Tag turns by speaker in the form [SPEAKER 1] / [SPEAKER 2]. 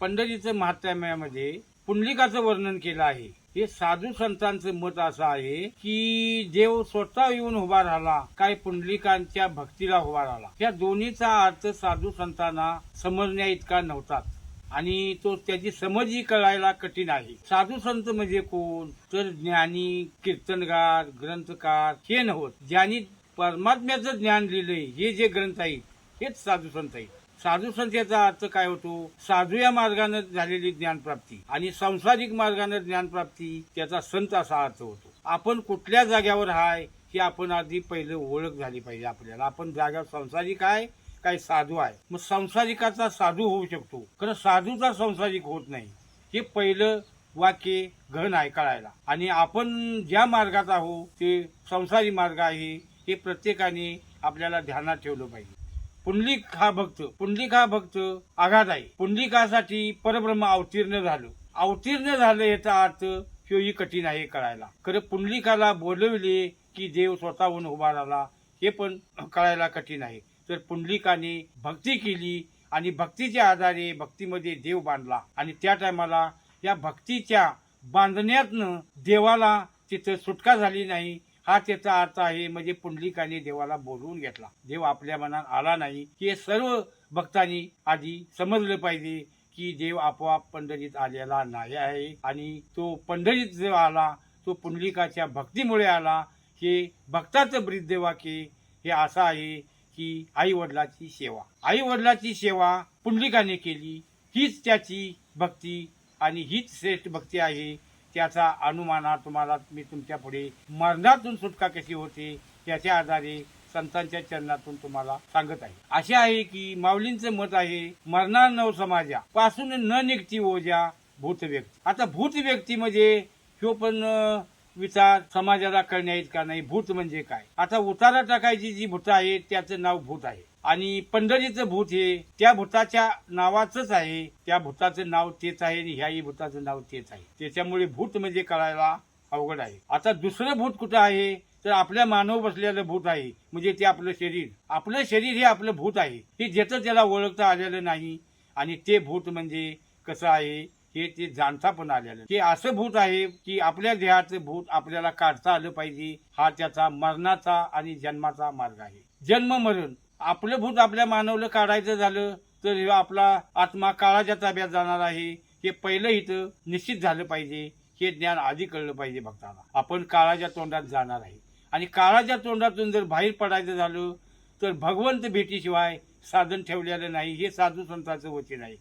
[SPEAKER 1] पंढरीचं महात्म्यामध्ये पुंडलिकाचं वर्णन केलं आहे. हे साधू संतांचं मत असं आहे की देव स्वतः येऊन उभा राहिला काय पुंडलिकांच्या भक्तीला उभा राहिला. या दोन्हीचा अर्थ साधू संतांना समजण्या इतका नव्हता आणि तो त्याची समजही कळायला कठीण आहे. साधू संत म्हणजे कोण? तर ज्ञानी कीर्तनगार ग्रंथकार हे नव्हत. ज्यांनी परमात्म्याचं ज्ञान लिहिलंय हे जे ग्रंथ आहेत हेच साधू संत आहेत. साधू संत याचा अर्थ काय होतो? साधू या मार्गाने झालेली ज्ञानप्राप्ती आणि संसारिक मार्गाने ज्ञानप्राप्ती त्याचा संत असा अर्थ होतो. आपण कुठल्या जाग्यावर हाय हे आपण आधी पहिलं ओळख झाली पाहिजे आपल्याला. आपण जागा संसारिक आहे काय साधू आहे. मग संसारिकाचा साधू होऊ शकतो. खरं साधूचा संसारिक होत नाही. हे पहिलं वाक्य घन आहे कळायला. आणि आपण ज्या मार्गात आहोत ते संसारी मार्ग आहे हे प्रत्येकाने आपल्याला ध्यानात ठेवलं पाहिजे. पुंडलिक हा भक्त पुंडलिक हा भक्त आघात आहे पुंडलिकासाठी परब्रह्म अवतीर्ण झालं. अवतीर्ण झालं याचा अर्थ ह्योही कठीण आहे कळायला. खरं पुंडलिकाला बोलविले की देव स्वतःहून उभा राहिला हे पण कळायला कठीण आहे. तर पुंडलिकाने भक्ती केली आणि भक्तीच्या आधारे भक्तीमध्ये देव बांधला. आणि त्या टायमाला या भक्तीच्या बांधण्यातनं देवाला तिथं सुटका झाली नाही हा त्याचा अर्थ आहे म्हणजे पुंडलिकाने देवाला बोलवून घेतला. देव आपल्या मनात आला नाही हे सर्व भक्तांनी आधी समजलं पाहिजे की देव आपोआप पंढरीत आलेला नाही आहे. आणि तो पंढरीत जो आला तो पुंडलिकाच्या भक्तीमुळे आला. हे भक्ताचं ब्रिद्ध वाक्य हे असं आहे की आई वडिलाची सेवा. आई वडिलाची सेवा पुंडलिकाने केली हीच त्याची भक्ती आणि हीच श्रेष्ठ भक्ती आहे. त्याचा अनुमाना तुम्हाला मी तुमच्यापुढे मरणातून सुटका कशी होते त्याच्या आधारे संतांच्या चरणातून तुम्हाला सांगत आहे. असे आहे की माऊलींचं मत आहे मरणार नव समाजा पासून न निघती ओजा भूत व्यक्ती. आता भूत व्यक्ती म्हणजे ह्यो पण विचार समाजाला करण्यात का नाही भूत म्हणजे काय? आता उतारा टाकायची जी भूत आहे त्याचं नाव भूत आहे. आणि पंढरीचं भूत हे त्या भूताच्या नावाचंच आहे. त्या भूताचं नाव तेच आहे आणि ह्याही भूताचं नाव तेच आहे. त्याच्यामुळे भूत म्हणजे कळायला अवघड आहे. आता दुसरं भूत कुठं आहे? तर आपल्या मानव बसलेलं भूत आहे. म्हणजे ते आपलं शरीर. आपलं शरीर हे आपलं भूत आहे. हे ज्याचं त्याला ओळखता आलेलं नाही. आणि ते भूत म्हणजे कसं आहे? हे ते जाणता पण आलेलं. ते असं भूत आहे की आपल्या देहाचं भूत आपल्याला काढता आलं पाहिजे. हा त्याचा मरणाचा आणि जन्माचा मार्ग आहे. जन्म मरण. आपलं भूत आपल्या मानवलं काढायचं झालं तर आपला आत्मा काळाच्या ताब्यात जाणार आहे. हे पहिलं इथं निश्चित झालं पाहिजे. हे ज्ञान आधी कळलं पाहिजे भक्ताला आपण काळाच्या तोंडात जाणार आहे. आणि काळाच्या तोंडातून जर बाहेर पडायचं झालं तर भगवंत भेटीशिवाय साधन ठेवलेलं नाही. हे साधू संतांचं वचन आहे.